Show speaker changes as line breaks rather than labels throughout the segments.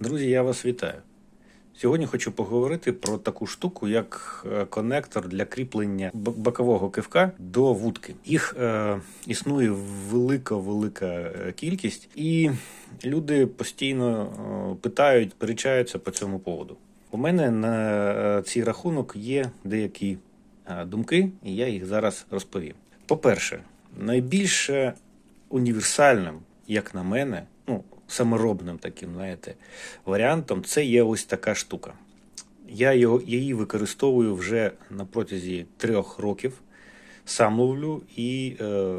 Друзі, я вас вітаю. Сьогодні хочу поговорити про таку штуку, як е, конектор для кріплення бокового кивка до вудки. Їх е, існує велика-велика е, кількість, і люди постійно е, питають, перечаються по цьому поводу. У мене на цей рахунок є деякі думки, і я їх зараз розповім. По-перше, найбільше універсальним, як на мене, саморобним таким, знаєте, варіантом, це є ось така штука. Я його, її використовую вже на протязі трьох років. Сам ловлю і е,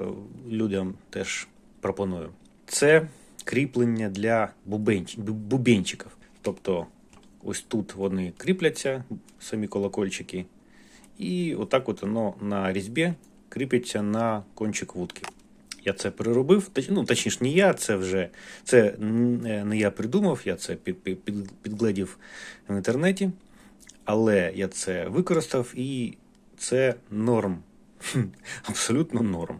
людям теж пропоную. Це кріплення для бубенч, бубенчиків. Тобто, ось тут вони кріпляться, самі колокольчики, і отак от воно на різьбі кріпиться на кончик вудки. Я це переробив. Ну, точніше, не я, це вже це не я придумав, я це під, під, під, підгледів в інтернеті, але я це використав і це норм. Абсолютно норм.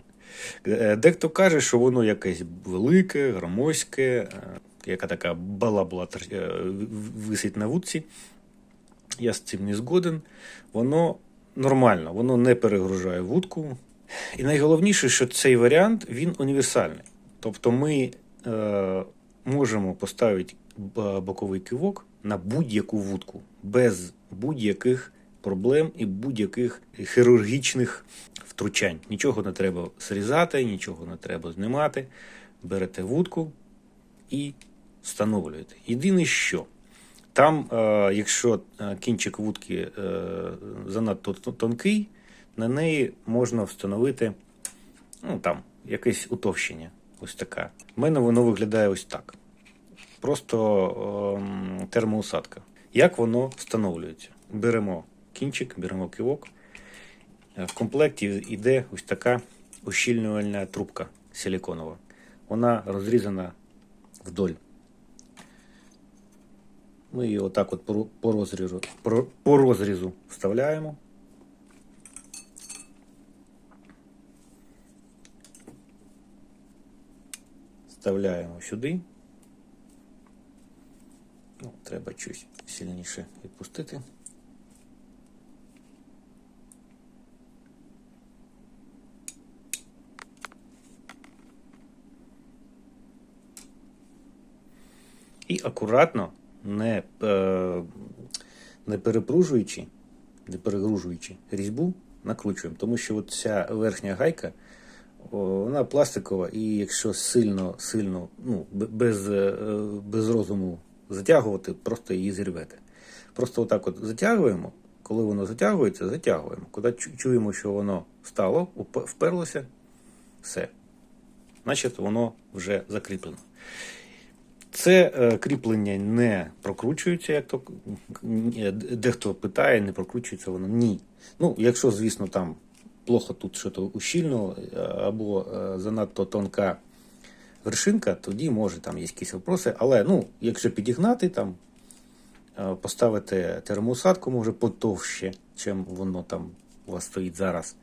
Е, Дехто каже, що воно якесь велике, громоздьке, е, яка така балабла е, висить на вудці. Я з цим не згоден. Воно нормально, воно не перегружає вудку. І найголовніше, що цей варіант він універсальний. Тобто ми е, можемо поставити боковий кивок на будь-яку вудку без будь-яких проблем і будь-яких хірургічних втручань. Нічого не треба зрізати, нічого не треба знімати. Берете вудку і встановлюєте. Єдине що. Там, е, якщо е, кінчик вудки е, занадто тонкий, на неї можна встановити ну, там, якесь утовщення. Ось така. У мене воно виглядає ось так. Просто ем, термоусадка. Як воно встановлюється? Беремо кінчик, беремо кивок. Е, В комплекті йде ось така ущільнювальна трубка силіконова. Вона розрізана вдоль. Ми її отак от по, розрізу, по розрізу вставляємо. Вставляємо сюди. Ну, треба щось сильніше відпустити. І акуратно, не, е, не перепружуючи, не перегружуючи різьбу, накручуємо. Тому що ця верхня гайка, вона пластикова, і якщо сильно, сильно, ну, без, е, без розуму затягувати, просто її зірвете. Просто отак от затягуємо. Коли воно затягується, затягуємо. Коли чуємо, що воно стало, вперлося, все. Значить, воно вже закріплено. Це е, кріплення не прокручується, як то дехто питає, не прокручується воно. Ні. Ну, якщо, звісно, там плохо тут щось ущільно е, або е, занадто тонка вершинка, тоді може там є якісь вопроси. Але ну, якщо підігнати там, е, поставити термоусадку, може потовще, чим воно там у вас стоїть зараз,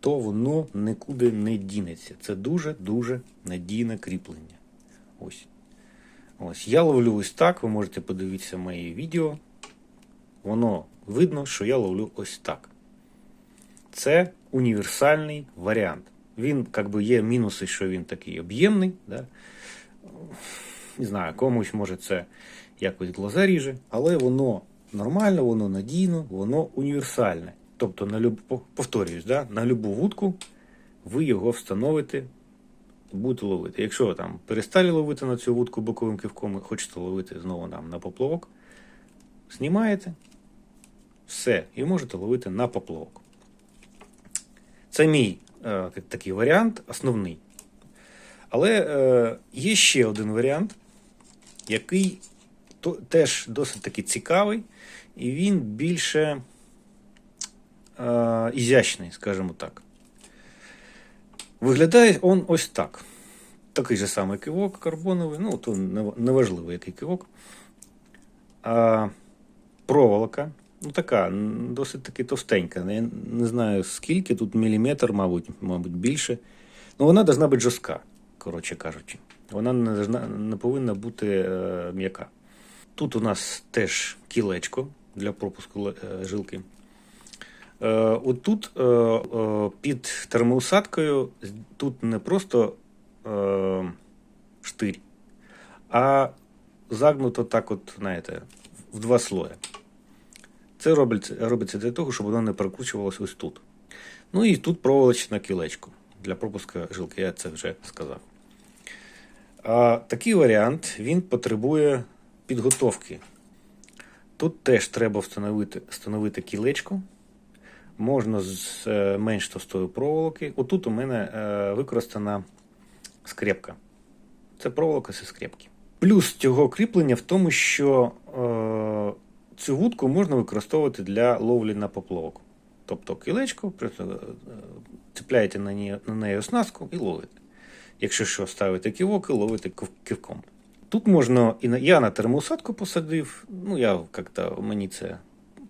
то воно нікуди не дінеться. Це дуже-дуже надійне кріплення. Ось. Ось я ловлю ось так. Ви можете подивитися мої відео. Воно видно, що я ловлю ось так. Це універсальний варіант. Він, як би, є мінуси, що він такий об'ємний. Да? Не знаю, комусь може це якось глаза ріже, але воно нормально, воно надійно, воно універсальне. Тобто, на люб... пов- повторююсь, да? на любу вудку ви його встановите будете ловити. Якщо там перестали ловити на цю вудку боковим кивком і хочете ловити знову там на поплавок, знімаєте все, і можете ловити на поплавок. Це мій е, такий варіант, основний. Але е, є ще один варіант, який то, теж досить таки цікавий, і він більше е, ізящний, скажімо так. Виглядає он ось так. Такий же самий кивок карбоновий, ну то не- неважливо, який кивок. А, проволока, ну така, досить таки товстенька. Я не знаю скільки, тут міліметр, мабуть, мабуть, більше. Ну, вона повинна бути жорстка, коротше кажучи. Вона не, должна, не повинна бути е, м'яка. Тут у нас теж кілечко для пропуску е, жилки. Е, Отут е, е, під термоусадкою тут не просто е, штирь, а загнуто так, от, знаєте, в два слої. Це робиться, робиться для того, щоб воно не перекручувалося ось тут. Ну і тут проволочне кілечко для пропуску жилки, я це вже сказав. А такий варіант він потребує підготовки. Тут теж треба встановити, встановити кілечко. Можна з е, менш товстої проволоки. Отут у мене е, використана скрепка. Це проволока зі скрепки. Плюс цього кріплення в тому, що е, цю вудку можна використовувати для ловлі на поплавок. Тобто кілечко, е, цепляєте на неї, на неї оснастку і ловите. Якщо що, ставите ківок і ловите ківком. Тут можна, і на, я на термоусадку посадив, ну я як-то мені це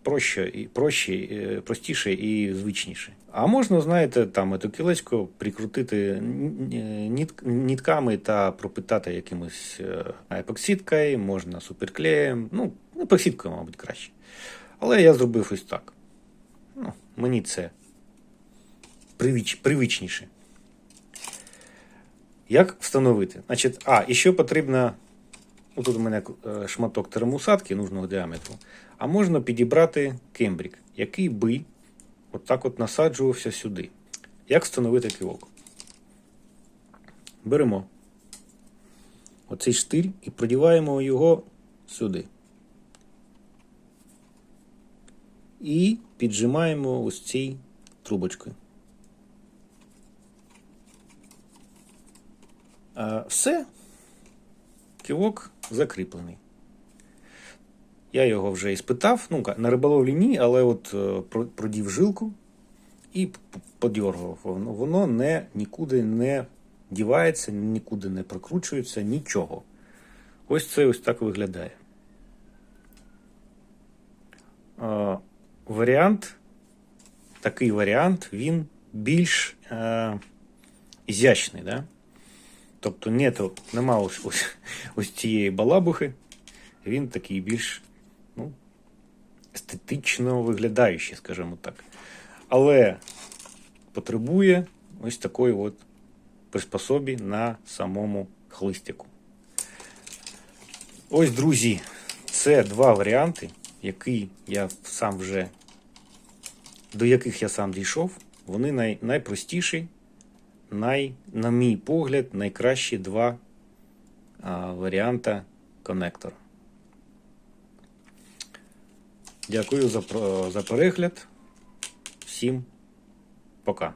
проще, і проще, е, простіше і звичніше. А можна, знаєте, там це кілечко прикрутити н- н- нит, нітками та пропитати якимось е, епоксидкою, можна суперклеєм. Ну, епоксидкою, мабуть, краще. Але я зробив ось так. Ну, мені це привіч, привичніше. Як встановити? Значить, а, і ще потрібно. ну, Тут у мене е, шматок термоусадки нужного діаметру. А можна підібрати кембрік, який би отак от насаджувався сюди. Як встановити кивок? Беремо оцей штирь і продіваємо його сюди. І піджимаємо ось цій трубочкою. Все, кивок закріплений. Я його вже іспитав. Ну, на риболовлі ні, але от е, продів жилку і подьоргав. Воно не, нікуди не дівається, нікуди не прокручується, нічого. Ось це ось так виглядає. Варіант, такий варіант, він більш е, ізящний. Да? Тобто нету, нема ось, ось, ось цієї балабухи. Він такий більш ну, естетично виглядаючий, скажімо так. Але потребує ось такої от приспособі на самому хлистяку. Ось, друзі, це два варіанти, які я сам вже, до яких я сам дійшов. Вони най, найпростіші, най, на мій погляд, найкращі два а, варіанта коннектора. Дякую за, за перегляд. Всім пока.